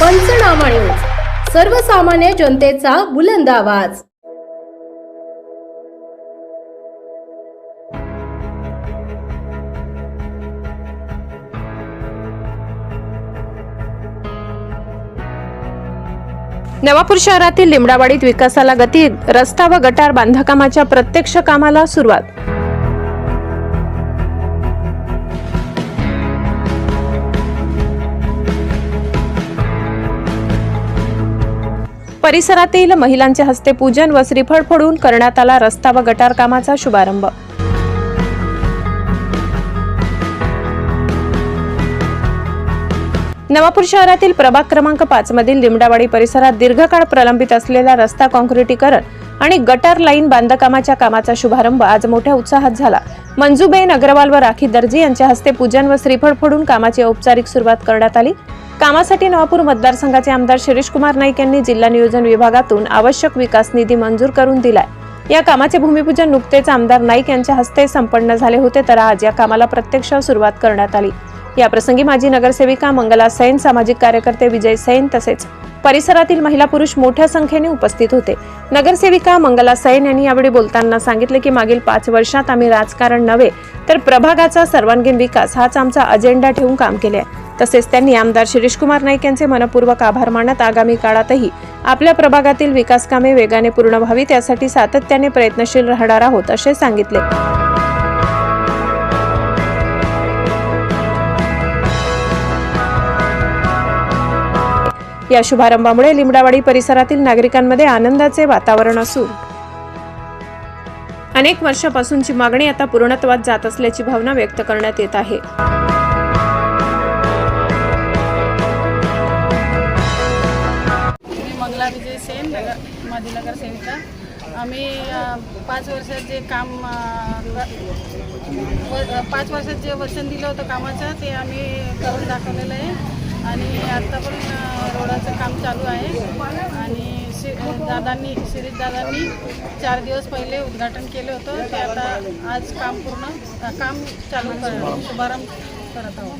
पंचनामा न्यूज. सर्वसामान्य जनतेचा बुलंद आवाज. नवापूर शहरातील लिमडावाडीत विकासाला गती रस्ता व गटार बांधकामाच्या प्रत्यक्ष कामाला सुरुवात. परिसरातील महिलांच्या हस्ते पूजन व श्रीफळ फोडून करण्यात आला रस्ता व गटार कामाचा शुभारंभ. नवापूर शहरातील प्रभाग क्रमांक पाच मधील लिमडावाडी परिसरात दीर्घकाळ प्रलंबित असलेला रस्ता काँक्रिटीकरण आणि गटार लाईन बांधकामाच्या कामाचा शुभारंभ आज मोठ्या उत्साहात झाला. मंजूबेन अग्रवाल व राखी दर्जी यांच्या हस्ते पूजन व श्रीफळ फोडून कामाची औपचारिक सुरुवात करण्यात आली. कामासाठी नवापूर मतदारसंघाचे आमदार शिरीष कुमार नाईक यांनी जिल्हा नियोजन विभागातून आवश्यक विकास निधी मंजूर करून दिलाय. या कामाचे भूमिपूजन नुकतेच आमदार नाईक यांच्या हस्ते संपन्न झाले होते तर आज या कामाला प्रत्यक्ष सुरुवात करण्यात आली. याप्रसंगी माजी नगरसेविका मंगला सैन सामाजिक कार्यकर्ते विजय सैन तसेच परिसरातील महिला पुरुष मोठ्या संख्येने उपस्थित होते. नगरसेविका मंगला सैन यांनी यावेळी बोलताना सांगितले की मागील पाच वर्षात आम्ही राजकारण नव्हे तर प्रभागाचा सर्वांगीण विकास हाच आमचा अजेंडा ठेवून काम केले आहे तसेच त्यांनी आमदार शिरीषकुमार नाईक यांचे मनपूर्वक आभार मानत आगामी काळातही आपल्या प्रभागातील विकास कामे वेगाने पूर्ण व्हावी त्यासाठी सातत्याने प्रयत्नशील राहणार आहोत असे सांगितले. या शुभारंभामुळे लिमडावाडी परिसरातील नागरिकांमध्ये आनंदाचे वातावरण असून अनेक वर्षापासूनची मागणी आता पूर्णत्वात जात असल्याची भावना व्यक्त करण्यात येत आहे. मंगला विजय सेन नगर माजी नगरसेविका. आम्ही पाच वर्षात जे काम व- पाच वर्षात जे वचन दिलं होतं कामाचं ते आम्ही करून दाखवलेलं आहे. आणि आता पण अ, काम चालू आहे. आणि शि दादांनी शिरीष दादांनी चार दिवस पहिले उद्घाटन केलं होतं. ते आता आज काम पूर्ण काम चालू कर शुभारंभ करत आहोत.